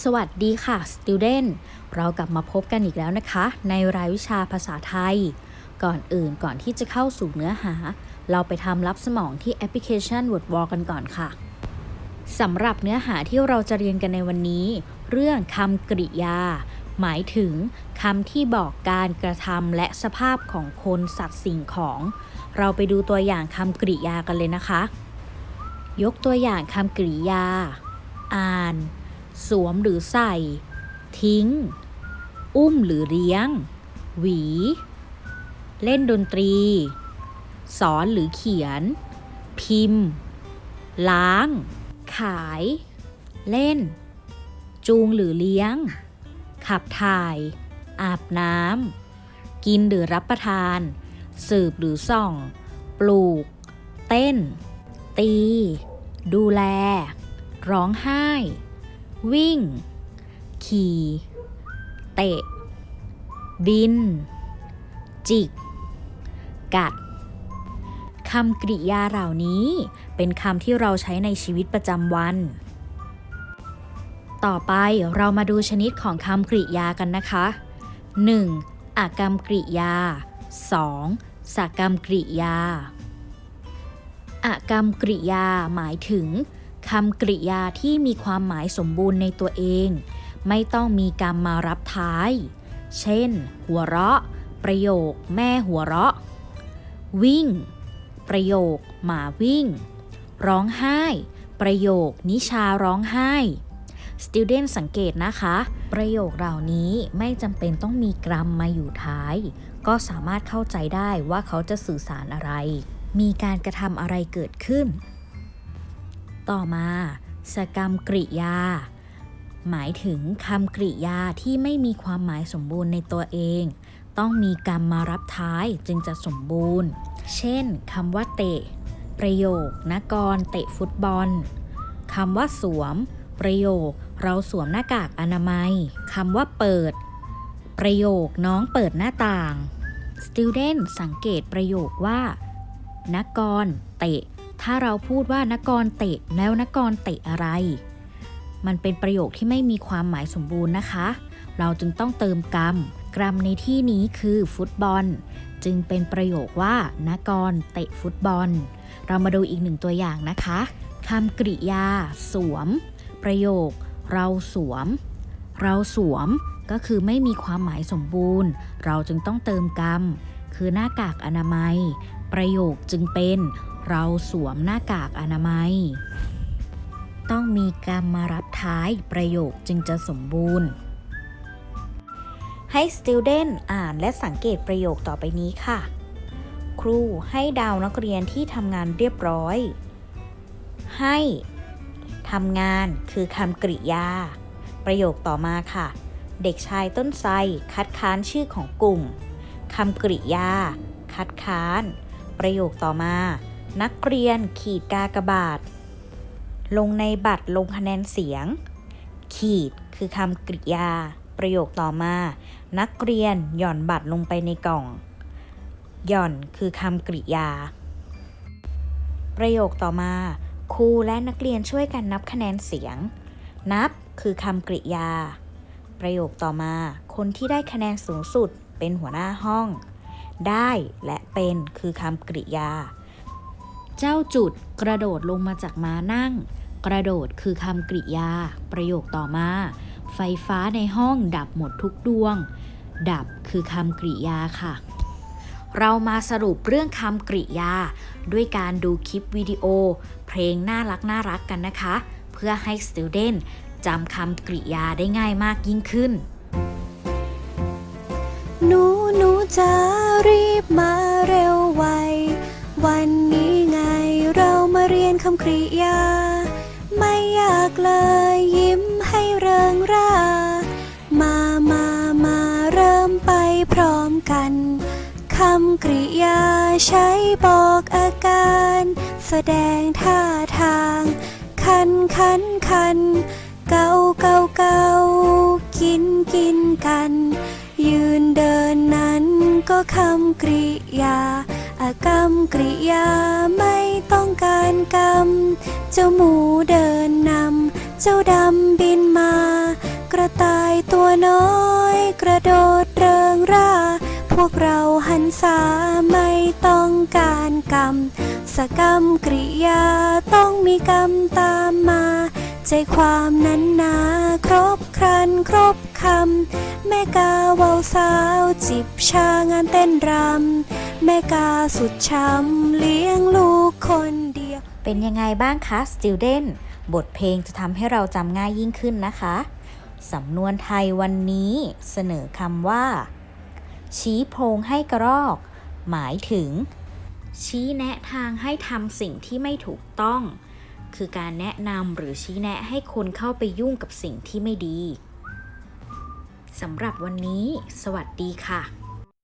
สวัสดีค่ะ student เรากลับมาพบกันอีกแล้วนะคะ ในรายวิชาภาษาไทย ก่อนอื่นก่อนที่จะเข้าสู่เนื้อหา เราไปทำรับสมองที่แอปพลิเคชัน WordWall กันก่อนค่ะสำหรับเนื้อหาที่เราจะเรียนกันในวันนี้ เรื่องคำกริยา หมายถึงคำที่บอกการกระทำและสภาพของคนสัตว์สิ่งของ เราไปดูตัวอย่างคำกริยากันเลยนะคะ ยกตัวอย่างคำกริยา อ่าน สวมหรือใส่ ทิ้ง อุ้มหรือเลี้ยง หวี เล่นดนตรี สอนหรือเขียน พิมพ์ ล้าง ขาย เล่น จูงหรือเลี้ยง ขับถ่าย อาบน้ำ กินหรือรับประทาน สืบหรือส่อง ปลูก เต้น ตี ดูแล ร้องไห้ วิ่ง ขี่ เตะ บิน จิก กัดคำกริยาเหล่านี้เป็นคำที่เราใช้ในชีวิตประจำวัน ต่อไปเรามาดูชนิดของคำกริยากันนะคะ 1. อากรรมกริยา 2. สกรรมกริยาอากรรมกริยาหมายถึง คำกริยาที่มีความหมายสมบูรณ์ในตัวเอง ไม่ต้องมีกรรมมารับท้าย เช่น หัวเราะ ประโยค แม่หัวเราะ วิ่ง ประโยค หมาวิ่ง ร้องไห้ ประโยค นิชาร้องไห้ student สังเกตนะคะ ประโยคเหล่านี้ไม่จำเป็นต้องมีกรรมมาอยู่ท้าย ก็สามารถเข้าใจได้ว่าเขาจะสื่อสารอะไร มีการกระทำอะไรเกิดขึ้น ต่อมาสกรรมกริยา หมายถึงคำกริยาที่ไม่มีความหมายสมบูรณ์ในตัวเอง ต้องมีกรรมมารับท้ายจึงจะสมบูรณ์ เช่นคำว่าเตะ ประโยคนักกรเตะฟุตบอลคำว่าสวม ประโยค เราสวมหน้ากากอนามัยคำว่าเปิด ประโยคน้องเปิดหน้าต่าง student สังเกตประโยคว่านักกรเตะ ถ้าเราพูดว่านักกรเตะแล้วนักกรเตะอะไร มันเป็นประโยคที่ไม่มีความหมายสมบูรณ์นะคะ เราจึงต้องเติมกรรม กรรมในที่นี้คือฟุตบอล จึงเป็นประโยคว่านักกรเตะฟุตบอล เรามาดูอีกหนึ่งตัวอย่างนะคะคำกริยา สวม ประโยค เราสวม เราสวมก็คือไม่มีความหมายสมบูรณ์ เราจึงต้องเติมกรรม คือหน้ากากอนามัย ประโยคจึงเป็น เราสวมหน้ากากอนามัย ต้องมีกรรมมารับท้ายประโยคจึงจะสมบูรณ์ ให้ student อ่านและสังเกตประโยคต่อไปนี้ค่ะ ครูให้ดาวนักเรียนที่ทำงานเรียบร้อย ให้ทำงานคือคำกริยา ประโยคต่อมาค่ะ เด็กชายต้นไทรคัดค้านชื่อของกลุ่มคำกริยา คัดค้าน ประโยคต่อมา นักเรียนขีดกากบาท ลงในบัตรลงคะแนนเสียง ขีดคือคำกริยา ประโยคต่อมา นักเรียนหย่อนบัตรลงไปในกล่อง หย่อนคือคำกริยา ประโยคต่อมา ครูและนักเรียนช่วยกันนับคะแนนเสียง นับคือคำกริยา ประโยคต่อมา คนที่ได้คะแนนสูงสุดเป็นหัวหน้าห้อง ได้และเป็นคือคำกริยา เจ้าจุดกระโดดลงมาจากม้านั่ง กระโดดคือคำกริยา ประโยคต่อมา ไฟฟ้าในห้องดับหมดทุกดวง ดับคือคำกริยาค่ะเรามาสรุปเรื่องคำกริยา ด้วยการดูคลิปวิดีโอ เพลงน่ารักน่ารักกันนะคะ เพื่อให้ student จำคำกริยาได้ง่ายมากยิ่งขึ้น หนูหนูจะรีบมาเร็วไว วัน กริยา ไม่ยากเลยยิ้มให้เริงร่า มามามาเริ่มไปพร้อมกันคำกริยาใช้บอกอาการ แสดงท่าทาง คันคันคันเกาเกาเกากินกินกัน ยืนเดินนั้นก็คำกริยาอากรรมกริยาไม่ การกรรม เจ้าหมูเดินนำ เจ้าดำบินมา กระต่ายตัวน้อย กระโดดเริงร่า พวกเราหันษาไม่ต้องการกรรม สกรรมกริยาต้องมีกรรมตามมา ใจความนั้นนาครบครันครบคำแม่กาเวาสาวจิบชางานเต้นรำแม่กาสุดช้ำเลี้ยงลูก คนเดียว เป็นยังไงบ้างคะ student บทเพลงจะทำให้เราจำง่ายยิ่งขึ้นนะคะ สำนวนไทยวันนี้เสนอคำว่า ชี้โพรงให้กระรอก หมายถึง ชี้แนะทางให้ทำสิ่งที่ไม่ถูกต้อง คือการแนะนำหรือชี้แนะให้คนเข้าไปยุ่งกับสิ่งที่ไม่ดีสำหรับวันนี้ สวัสดีค่ะ